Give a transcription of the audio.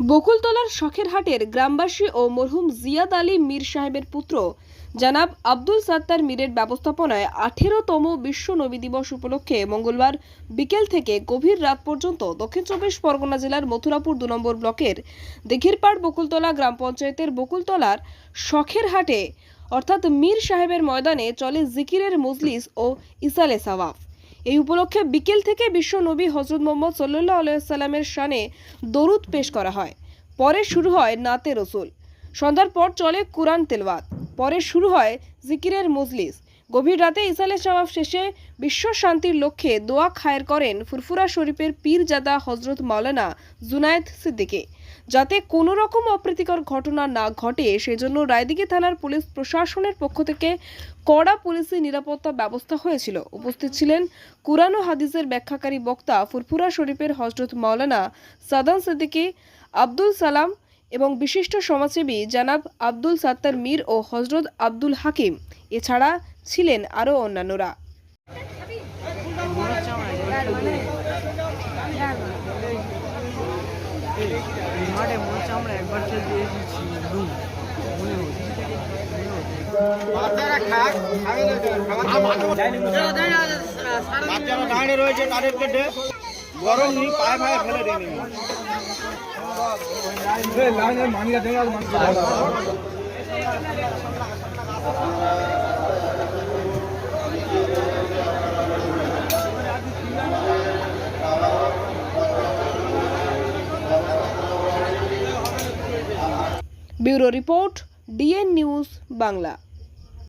বকুলতলার শখের হাটের গ্রামবাসী ও মরহুম জিয়াদ আলী মীর সাহেবের পুত্র জানাব আব্দুল সাত্তার মীরের ব্যবস্থাপনায় আঠেরোতম বিশ্ব নবী দিবস উপলক্ষে মঙ্গলবার বিকেল থেকে গভীর রাত পর্যন্ত দক্ষিণ চব্বিশ পরগনা জেলার মথুরাপুর দু নম্বর ব্লকের দিঘিরপাড় বকুলতলা গ্রাম পঞ্চায়েতের বকুলতলার শখের হাটে অর্থাৎ মীর সাহেবের ময়দানে চলে জিকিরের মজলিস ও ইসালে সাওয়াফ এই উপলক্ষে বিকেল থেকে বিশ্ব নবী হজরত মোহাম্মদ সাল্লাহ আলাইসাল্লামের শানে দরুদ পেশ করা হয়। পরে শুরু হয় নাতে রসুল। সন্ধ্যার পর চলে কুরআন তেলওয়াত। পরে শুরু হয় জিকিরের মজলিস। গভীর রাতে ইসালে সওয়াব শেষে বিশ্ব শান্তির লক্ষ্যে দোয়া খায়ের করেন ফুরফুরা শরীফের পীরজাদা হজরত মাওলানা জুনায়েদ সিদ্দিকে। যাতে কোনো রকম অপ্রীতিকর ঘটনা না ঘটে, সেজন্য রায়দিঘি থানার পুলিশ প্রশাসনের পক্ষ থেকে কড়া পুলিশি নিরাপত্তা ব্যবস্থা হয়েছিল। উপস্থিত ছিলেন কুরআন ও হাদিসের ব্যাখ্যাকারী বক্তা ফুরফুরা শরীফের হজরত মাওলানা সাদান সিদ্দিকী, আব্দুল সালাম এবং বিশিষ্ট সমাজসেবী জানাব আব্দুল সাত্তার মীর ও হজরত আব্দুল হাকিম। এছাড়া ছিলেন আরও অন্যান্যরা। মাঠে মনে হচ্ছে আমরা একবার খেলতে এসেছি মনে হচ্ছে। বাচ্চারা খাক খাবে না কেন? খাবার বাচ্চারা দাঁড়িয়ে রয়েছে তাদেরকে ডে গরম নি পায়ে পায়ে ফেলে দিন bureau report D N news Bangla.